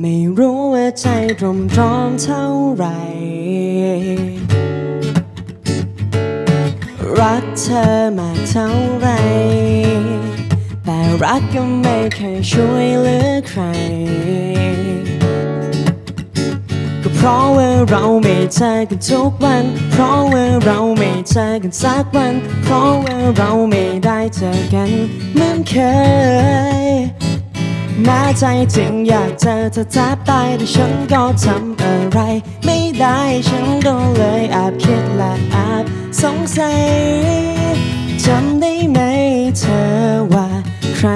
ไม่รู้ว่าใจตรมร้องเท่าไหร่ รักเธอมาเท่าไร แต่รักก็ไม่เคยช่วยเหลือใคร ก็เพราะว่าเราไม่เจอกันทุกวัน เพราะว่าเราไม่เจอกันสักวัน เพราะว่าเราไม่ได้เจอกันเหมือนเคย แม้ใจจริงอยากเจอเธอแทบตายแต่ฉันก็ทำอะไร ไม่ได้ฉันก็เลยแอบคิดและแอบสงสัยจำได้ไหมเธอว่าใคร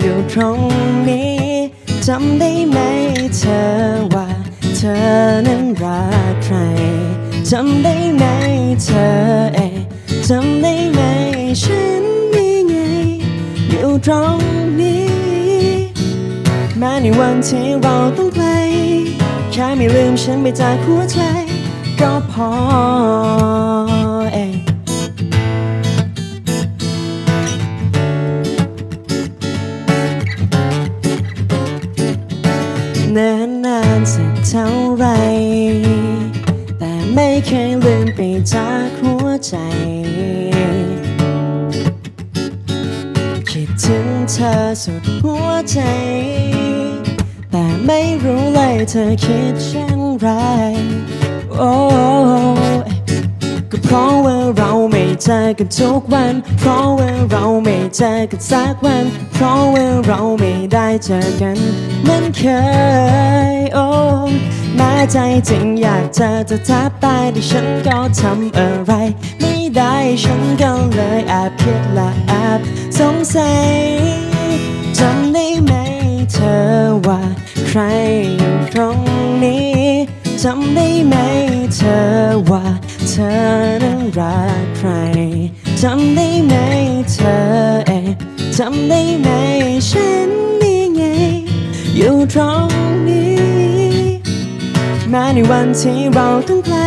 อยู่ตรงนี้จำได้ไหมเธอว่าเธอนั้นรักใครจำได้ไหมเธอเองจำได้ไหมฉันยังไงอยู่ตรง ในวันที่เราต้องไกล แค่ไม่ลืมฉันไปจากหัวใจ ก็พอเองนิ่นนานสักเท่าไร แต่ไม่เคยลืมไปจากหัวใจ คิดถึงเธอสุดหัวใจ แต่ไม่รู้เลยเธอคิดเช่นไรโอ้ก็เพราะว่าเราไม่เจอกันทุกวัน เพราะว่าเราไม่เจอกันสักวัน เพราะว่าเราไม่ได้เจอกันเหมือนเคยโอ้แม้ใจจริงอยากเจอเธอแทบตายแต่ฉันก็ทำอะไร ไม่ได้ฉันก็เลยแอบคิดและแอบสงสัย รอยู่ตรงนี้จำได้ไหมเธอว่าเธอนั้นรักใครจำได้ไหมเธอเองจำได้ไหมฉันนี่ไง อยู่ตรงนี้ แม้ในวันที่เราต้องไกล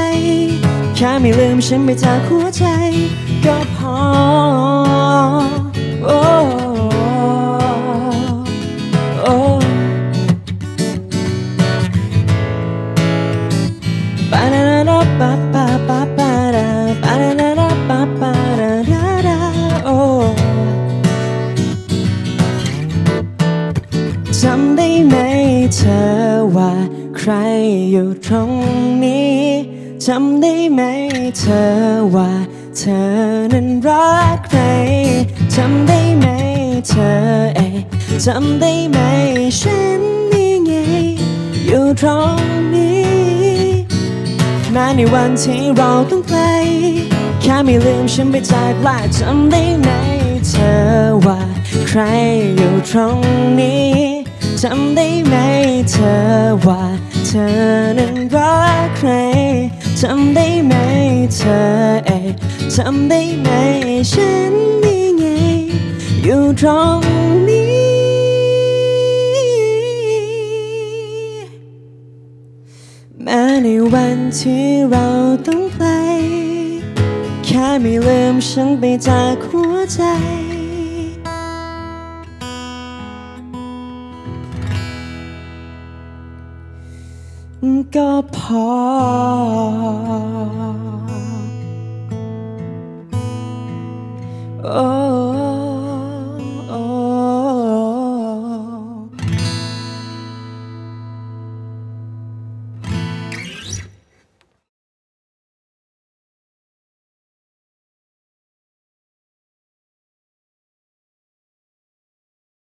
แค่ไม่ลืมฉันไปจากหัวใจ ก็พอ อว่าใครอยู่ตรงนี้จำได้ไหมเธอว่าเธอนั้นรักใครจำได้ไหมเธอเองจำได้ไหมฉันนี่ไงอยู่ตรงนี้แม้ในวันที่เราต้องไกลแค่ไม่ลืมฉันไปจากละจำได้ไหมเธอว่าใครอยู่ตรงนี้ จำได้ไหมเธอว่าเธอนั้นรักใครจำได้ไหมเธอเองจำได้ไหมฉันนี่ไงอยู่ตรงนี้ แม้ในวันที่เราต้องไกลแค่ไม่ลืมฉันไปจากหัวใจ ก็พอ Oh